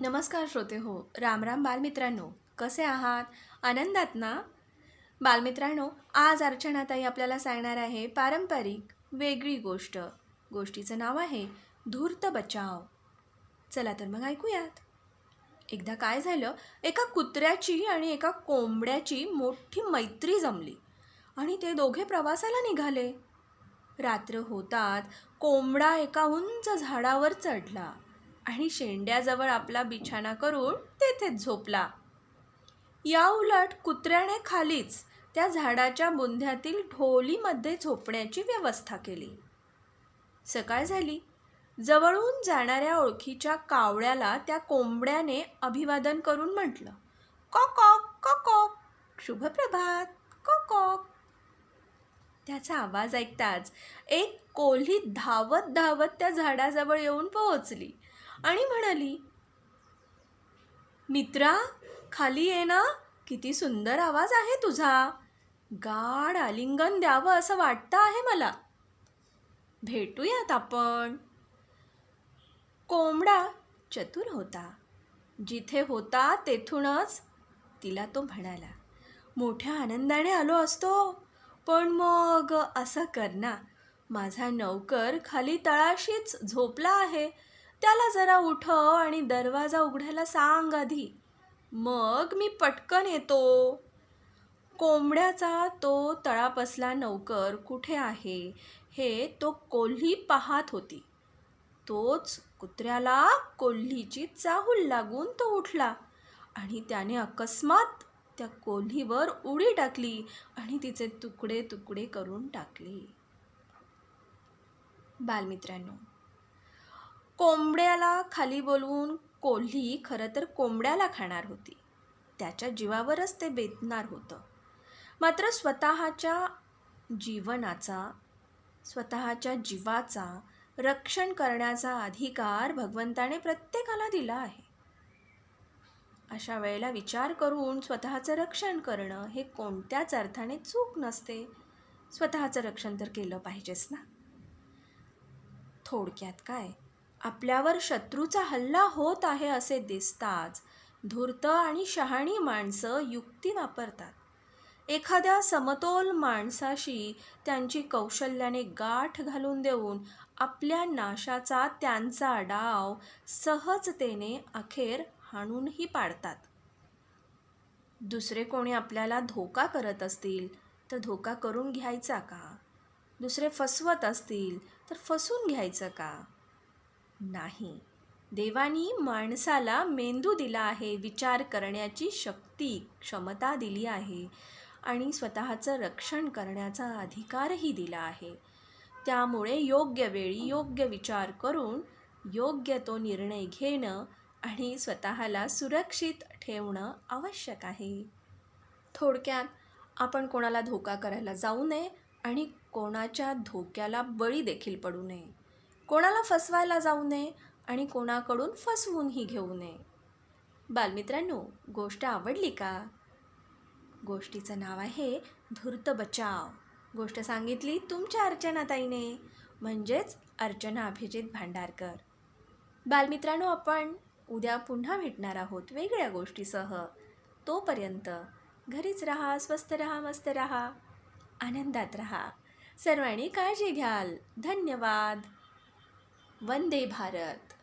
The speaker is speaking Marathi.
नमस्कार श्रोते हो राम राम बालमित्रांनो कसे आहात? आनंदात ना? बालमित्रांनो आज अर्चनाताई आपल्याला सांगणार आहे पारंपरिक वेगळी गोष्ट. गोष्टीचं नाव आहे धूर्त बचाव. चला तर मग ऐकूयात. एकदा काय झालं? एका कुत्र्याची आणि एका कोंबड्याची मोठी मैत्री जमली आणि ते दोघे प्रवासाला निघाले. रात्र होतात कोंबडा एका उंच झाडावर चढला. आणि शेंड्याजवळ आपला बिछाना करून तेथेच झोपला. या उलट कुत्र्याने खालीच त्या झाडाच्या बुंध्यातील ढोलीमध्ये झोपण्याची व्यवस्था केली. सकाळ झाली. जवळून जाणाऱ्या ओळखीच्या कावळ्याला त्या कोंबड्याने अभिवादन करून म्हटलं कॉकॉक कॉकॉक शुभप्रभात कॉकॉक त्याचा आवाज ऐकताच एक कोल्ही धावत धावत त्या झाडाजवळ येऊन पोहोचली. आणि म्हणाली मित्रा खाली ये ना किती सुंदर आवाज आहे तुझा. गाढ आलिंगन द्यावं असं वाटतं आहे मला. भेटूयात आपण. कोंबडा चतुर होता. जिथे होता तेथूनच तिला तो म्हणाला मोठ्या आनंदाने आलो असतो पण मग असं कर ना. माझा नौकर खाली तळाशीच झोपला आहे. त्याला जरा उठव आणि दरवाजा उघडायला सांग आधी. मग मी पटकन येतो. कोंबड्याचा तो तळापसला नौकर कुठे आहे? हे तो कोल्ही पाहत होती. तोच कुत्र्याला कोल्हीची चाहूल लागून तो उठला आणि त्याने अकस्मात त्या कोल्हीवर उडी टाकली आणि तिचे तुकडे तुकडे करून टाकले. बालमित्रांनो कोंबड्याला खाली बोलवून कोल्ही खरं तर कोंबड्याला खाणार होती. त्याच्या जीवावरच ते बेतणार होतं. मात्र स्वतःच्या जीवनाचा स्वतःच्या जीवाचा रक्षण करण्याचा अधिकार भगवंताने प्रत्येकाला दिला आहे. अशा वेळेला विचार करून स्वतःचं रक्षण करणं हे कोणत्याच अर्थाने चूक नसते. स्वतःचं रक्षण तर केलं पाहिजेच ना. थोडक्यात काय? आपल्यावर शत्रूचा हल्ला होत आहे असे दिसताच धूर्त आणि शहाणी माणसं युक्ती वापरतात. एखाद्या समतोल माणसाशी त्यांची कौशल्याने गाठ घालून देऊन आपल्या नाशाचा त्यांचा डाव सहजतेने अखेर हाणूनही पाडतात. दुसरे कोणी आपल्याला धोका करत असतील तर धोका करून घ्यायचा का? दुसरे फसवत असतील तर फसून घ्यायचं का? नाही. देवानी माणसाला मेंदू दिला आहे विचार करण्याची शक्ती क्षमता दिली आहे आणि स्वतःचं रक्षण करण्याचा अधिकारही दिला आहे. त्यामुळे योग्य वेळी योग्य विचार करून योग्य तो निर्णय घेणं आणि स्वतःला सुरक्षित ठेवणं आवश्यक आहे. थोडक्यात आपण कोणाला धोका करायला जाऊ नये आणि कोणाच्या धोक्याला बळी देखील पडू नये. कोणाला फसवायला जाऊ नये आणि कोणाकडून फसवूनही घेऊ नये. बालमित्रांनो गोष्ट आवडली का? गोष्टीचं नाव आहे धूर्त बचाव. गोष्ट सांगितली तुमच्या अर्चनाताईने म्हणजेच अर्चना अभिजित भांडारकर. बालमित्रांनो आपण उद्या पुन्हा भेटणार आहोत वेगळ्या गोष्टीसह. तोपर्यंत घरीच राहा स्वस्त राहा मस्त राहा आनंदात राहा. सर्वांनी काळजी घ्याल. धन्यवाद. वंदे भारत.